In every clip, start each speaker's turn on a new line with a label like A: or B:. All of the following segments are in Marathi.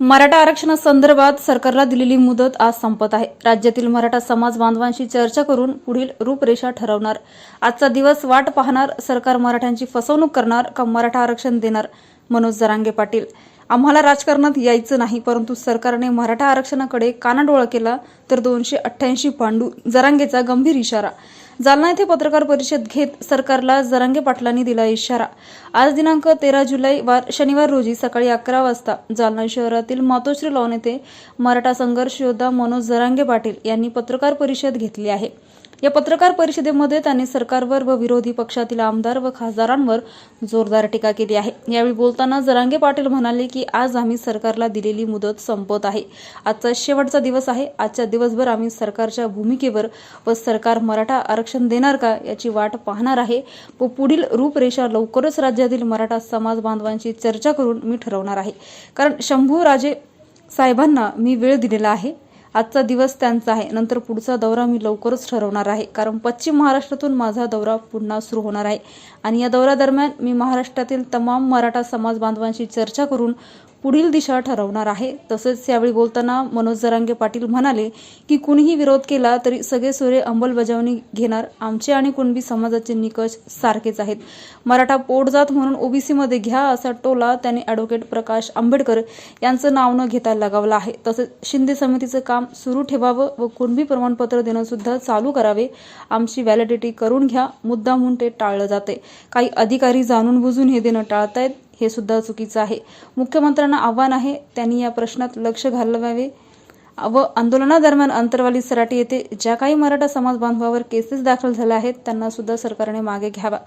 A: मराठा आरक्षणासंदर्भात सरकारला दिलेली मुदत आज संपत आहे. राज्यातील मराठा समाज बांधवांशी चर्चा करून पुढील रूपरेषा ठरवणार. आजचा दिवस वाट पाहणार सरकार मराठ्यांची फसवणूक करणार का मराठा आरक्षण देणार? मनोज जरांगे पाटील. आम्हाला राजकारणात यायचं नाही परंतु सरकारने मराठा आरक्षणाकडे कानाडोळा केला तर दोनशे अठ्ठ्याऐंशी पांडू जरांगेचा गंभीर इशारा. जालना येथे पत्रकार परिषद घेत सरकारला जरांगे पाटलांनी दिला इशारा. आज दिनांक तेरा जुलै वार शनिवार रोजी सकाळी अकरा वाजता जालना शहरातील मातोश्री लॉन येथे मराठा संघर्ष योद्धा मनोज जरांगे पाटील यांनी पत्रकार परिषद घेतली आहे. या पत्रकार परिषदेमध्ये त्यांनी सरकारवर व विरोधी पक्षातील आमदार व खासदारांवर जोरदार टीका केली आहे. यावेळी बोलताना जरांगे पाटील म्हणाले की आज आम्ही सरकारला दिलेली मुदत संपत आहे. आजचा शेवटचा दिवस आहे. आजच्या दिवसभर आम्ही सरकारच्या भूमिकेवर व सरकार मराठा आरक्षण देणार का याची वाट पाहणार आहे. व पुढील रूपरेषा लवकरच राज्यातील मराठा समाज बांधवांशी चर्चा करून मी ठरवणार आहे. कारण शंभू राजे साहेबांना मी वेळ दिलेला आहे. आजचा दिवस त्यांचा आहे. नंतर पुढचा दौरा मी लवकरच ठरवणार आहे. कारण पश्चिम महाराष्ट्रातून माझा दौरा पुन्हा सुरू होणार आहे. आणि या दौऱ्यादरम्यान मी महाराष्ट्रातील तमाम मराठा समाज बांधवांशी चर्चा करून पुढील दिशा ठरवणार आहे. तसेच यावेळी बोलताना मनोज जरांगे पाटील म्हणाले की कुणीही विरोध केला तरी सगळे सुरे अंमलबजावणी घेणार. आमचे आणि कुणबी समाजाचे निकष सारखेच आहेत. मराठा पोटजात म्हणून ओबीसीमध्ये घ्या असा टोला त्यांनी ॲडव्होकेट प्रकाश आंबेडकर यांचं नाव न घेता लगावलं आहे. तसेच शिंदे समितीचं काम सुरू ठेवावं व कुणबी प्रमाणपत्र देणं सुद्धा चालू करावे आमची व्हॅलिडिटी करून घ्या. मुद्दा म्हणून ते टाळलं जाते. काही अधिकारी जाणून बुजून हे देणं टाळतायत. हे सुद्धा चुकीचं आहे. मुख्यमंत्र्यांना आव्हान आहे त्यांनी या प्रश्नात लक्ष घालवावे. व आंदोलनादरम्यान अंतरवाली सराटी येथे ज्या काही मराठा समाज बांधवावर केसेस दाखल झाल्या आहेत त्यांना सुद्धा सरकारने मागे घ्यावा.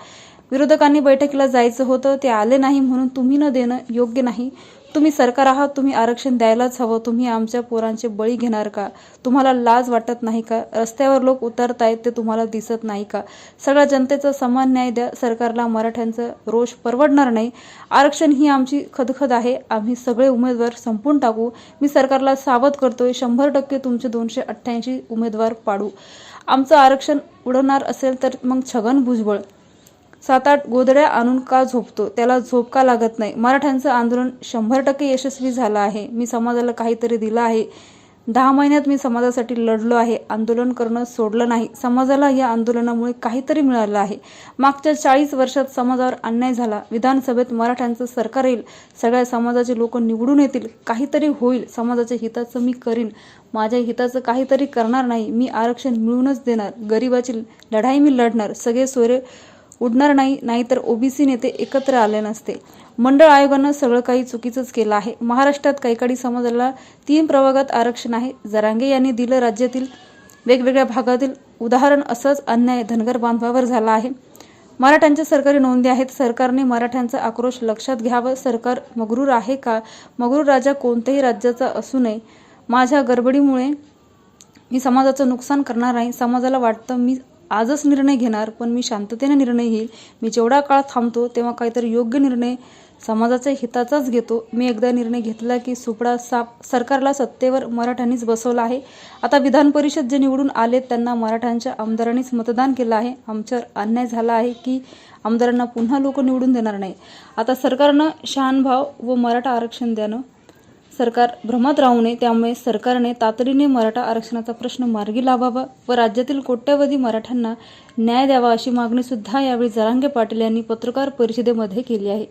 A: विरोधकांनी बैठकीला जायचं होतं ते आले नाही म्हणून तुम्ही न देणं योग्य नाही. तुम्ही सरकार आहात तुम्ही आरक्षण द्यायलाच हवं तुम्ही आमच्या पोरांचे बळी घेणार का? तुम्हाला लाज वाटत नाही का? रस्त्यावर लोक उतरतायत ते तुम्हाला दिसत नाही का? सगळ्या जनतेचा समान न्याय द्या सरकारला मराठ्यांचं रोष परवडणार नाही. आरक्षण ही आमची खदखद आहे आम्ही सगळे उमेदवार संपून टाकू. मी सरकारला सावध करतोय शंभर टक्के तुमचे दोनशे अठ्ठ्याऐंशी उमेदवार पाडू. आमचं आरक्षण उडवणार असेल तर मग छगन भुजबळ. सात आठ गोदड्या आणून का झोपतो? त्याला झोप का लागत नाही? मराठ्यांचं आंदोलन शंभर टक्के यशस्वी झालं आहे. मी समाजाला काहीतरी दिलं आहे. दहा महिन्यात मी समाजासाठी लढलो आहे. आंदोलन करणं सोडलं नाही. समाजाला या आंदोलनामुळे काहीतरी मिळालं आहे. मागच्या चाळीस वर्षात समाजावर अन्याय झाला. विधानसभेत मराठ्यांचं सरकार येईल. सगळ्या समाजाचे लोक निवडून येतील. काहीतरी होईल. समाजाच्या हिताचं मी करीन. माझ्या हिताचं काहीतरी करणार नाही. मी आरक्षण मिळूनच देणार. गरिबाची लढाई मी लढणार. सगळे सोयरे उडणार नाही नाहीतर ओबीसी नेते एकत्र आले नसते. मंडळ आयोगानं सगळं काही चुकीचंच केलं आहे. महाराष्ट्रात कैकाडी समाजाला तीन प्रभागात आरक्षण आहे. जरांगे यांनी दिलं राज्यातील वेगवेगळ्या भागातील उदाहरण असंच अन्याय धनगर बांधवावर झाला आहे. मराठ्यांच्या सरकारी नोंदी आहेत. सरकारने मराठ्यांचा आक्रोश लक्षात घ्यावं. सरकार मगरूर आहे का? मगरूर राजा कोणत्याही राज्याचा असू नये. माझ्या गडबडीमुळे मी समाजाचं नुकसान करणार नाही. समाजाला वाटतं मी आजच निर्णय घेणार पण मी शांततेने निर्णय घेईल. मी जेवढा काळ थांबतो तेव्हा काहीतरी योग्य निर्णय समाजाच्या हिताचाच घेतो. मी एकदा निर्णय घेतला की सुपडा साप सरकारला सत्तेवर मराठ्यांनीच बसवलं आहे. आता विधान परिषद जे निवडून आले त्यांना मराठ्यांच्या आमदारांनीच मतदान केलं आहे. आमच्यावर अन्याय झाला आहे की आमदारांना पुन्हा लोक निवडून देणार नाही. आता सरकारनं शहानभाव व मराठा आरक्षण द्यानं. सरकार भ्रमात राहू नये त्यामुळे सरकारने तातडीने मराठा आरक्षणाचा प्रश्न मार्गी लावावा व राज्यातील कोट्यवधी मराठ्यांना न्याय द्यावा अशी मागणी सुद्धा यावेळी जरांगे पाटील यांनी पत्रकार परिषदेमध्ये केली आहे.